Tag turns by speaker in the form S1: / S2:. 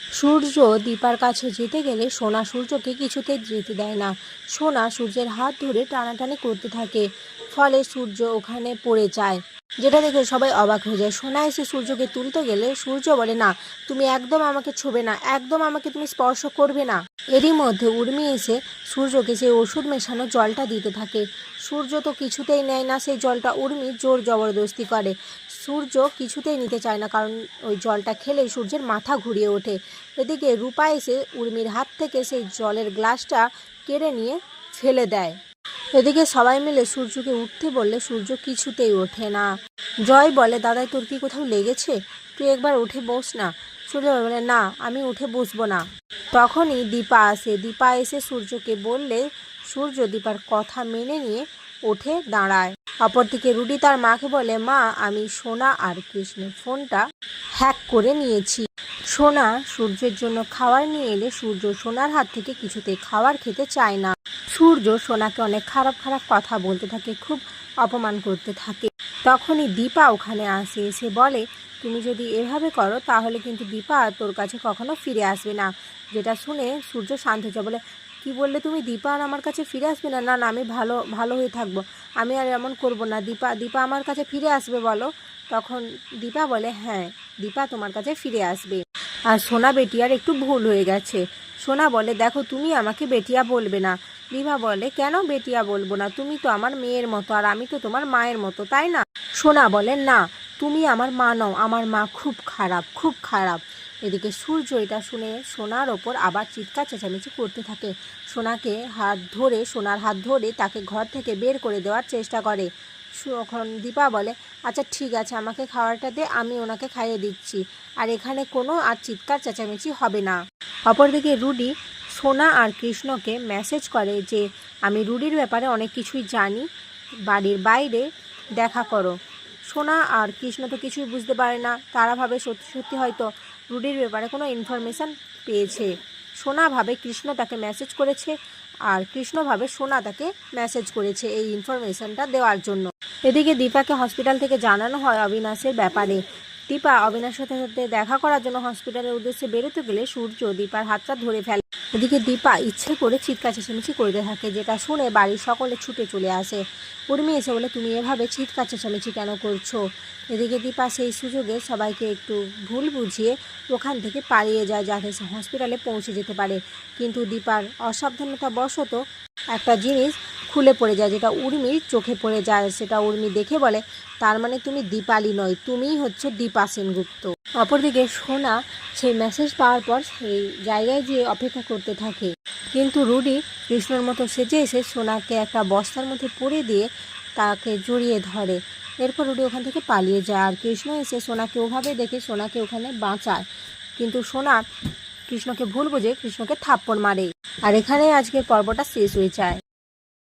S1: সূর্য দীপার কাছে যেতে গেলে সোনা সূর্যকে কিছুতে যেতে দেয় না। সোনা সূর্যের হাত ধরে টানাটানি করতে থাকে, ফলে সূর্য ওখানে পড়ে যায়। যেটা দেখে সবাই অবাক হয়ে যায়। সোনা এসে সূর্যকে তুলতে গেলে সূর্য বলে, না, তুমি একদম আমাকে ছোবে না, একদম আমাকে তুমি স্পর্শ করবে না। এরই মধ্যে উর্মি এসে সূর্যকে সেই ওষুধ মেশানো জলটা দিতে থাকে। সূর্য তো কিছুতেই নেয় না, সেই জলটা উর্মি জোর জবরদস্তি করে। সূর্য কিছুতেই নিতে চায় না, কারণ ওই জলটা খেলেই সূর্যের মাথা ঘুরিয়ে ওঠে। এদিকে রূপা এসে উর্মির হাত থেকে সেই জলের গ্লাসটা কেড়ে নিয়ে ফেলে দেয়। এদিকে সবাই মিলে সূর্যকে উঠতে বললে, সূর্য কিছুতেই ওঠে না। জয় বলে দাদাই তোর কি কোথাও লেগেছে? তুই একবার উঠে বস না। সূর্য বলে, না, আমি উঠে বসবো না। তখনই দীপা আসে। দীপা এসে সূর্যকে বললে, সূর্য দীপার কথা মেনে নিয়ে উঠে দাঁড়ায়। অপরদিকে রুডি তার মাকে বলে, মা, আমি সোনা আর কৃষ্ণের ফোনটা হ্যাক করে নিয়েছি। সোনা সূর্যের জন্য খাবার নিয়ে এলে সূর্য সোনার হাত থেকে কিছুতেই খাবার খেতে চায় না। সূর্য সোনাকে অনেক খারাপ খারাপ কথা বলতে থাকে, খুব অপমান করতে থাকে। তখনই দীপা ওখানে আসে, এসে বলে, তুমি যদি এভাবে করো তাহলে কিন্তু দীপা তোর কাছে কখনো ফিরে আসবে না। যেটা শুনে সূর্য শান্ত হয়ে বলে, কি বললে তুমি? দীপা আর আমার কাছে ফিরে আসবে না? না না, আমি ভালো ভালো হয়ে থাকব। আমি আর এমন করব না। দীপা দীপা আমার কাছে ফিরে আসবে বলো? তখন দীপা বলে হ্যাঁ। দীপা তোমার কাছে ফিরে আসবে। আর সোনা বেটিয়ার একটু ভুল হয়ে গেছে। সোনা বলে, দেখো, তুমি আমাকে বেটিয়া বলবে না। দীপা বলে, কেন বেটিয়া বলব না? তুমি তো আমার মেয়ের মতো, আর আমি তো তোমার মায়ের মতো, তাই না? সোনা বলে, না, তুমি আমার মা নও, আমার মা খুব খারাপ খুব খারাপ। এদিকে সূর্য এটা শুনে সোনার ওপর আবার চিৎকার চেঁচামেচি করতে থাকে। সোনাকে হাত ধরে, সোনার হাত ধরে তাকে ঘর থেকে বের করে দেওয়ার চেষ্টা করে। এখন দীপা বলে আচ্ছা ঠিক আছে, আমাকে খাবারটা দে, আমি ওনাকে খাইয়ে দিচ্ছি। আর এখানে কোনো আর চিৎকার চেঁচামেচি হবে না। অপরদিকে রুডি সোনা আর কৃষ্ণকে মেসেজ করে যে, আমি রুডির ব্যাপারে অনেক কিছুই জানি, বাড়ির বাইরে দেখা করো। সোনা আর কৃষ্ণ তো কিছুই বুঝতে পারে না, তারা ভাবে সত্যি সত্যি হয়তো রুডির ব্যাপারে কোনো ইনফরমেশান পেয়েছে। সোনা ভাবে কৃষ্ণ তাকে মেসেজ করেছে, আর কৃষ্ণ ভাবে সোনা তাকে মেসেজ করেছে এই ইনফরমেশনটা দেওয়ার জন্য। এদিকে দীপাকে হসপিটাল থেকে জানানো হয় অবিনাশের ব্যাপারে। দীপা অবিনাশের সাথে দেখা করার জন্য হসপিটালের উদ্দেশ্যে বেরোতে গেলে সূর্য দীপার হাতটা ধরে ফেলে। এদিকে দীপা ইচ্ছে করে চিৎকার চেঁচামেচি করতে থাকে, যেটা শুনে বাড়ির সকলে ছুটে চলে আসে। উর্মি এসে বলে, তুমি এভাবে চিৎকার চেঁচামেচি কেন করছ? এদিকে দীপা সেই সুযোগে সবাইকে একটু ভুল বুঝিয়ে ওখান থেকে পালিয়ে যায়, যাতে সে হসপিটালে পৌঁছে যেতে পারে। কিন্তু দীপার অসাবধানতা বশত একটা জিনিস খুলে পড়ে যায়, যেটা উর্মির চোখে পড়ে যায়, সেটা উর্মি দেখে বলে, তার মানে তুমি দীপালি নয়, তুমিই হচ্ছে দীপা সেনগুপ্ত। অপরদিকে সোনা সেই মেসেজ পাওয়ার পর সেই জায়গায় গিয়ে অপেক্ষা করতে থাকে। কিন্তু রুডি কৃষ্ণর মতো সেজে এসে সোনাকে একটা বস্তার মধ্যে পরে দিয়ে তাকে জড়িয়ে ধরে। এরপর রুডি ওখান থেকে পালিয়ে যায় আর কৃষ্ণ এসে সোনাকে ওভাবে দেখে সোনাকে ওখানে বাঁচায়। কিন্তু সোনা কৃষ্ণকে ভুল বুঝে কৃষ্ণকে থাপ্পড় মারে। আর এখানে আজকের পর্বটা শেষ হয়ে যায়।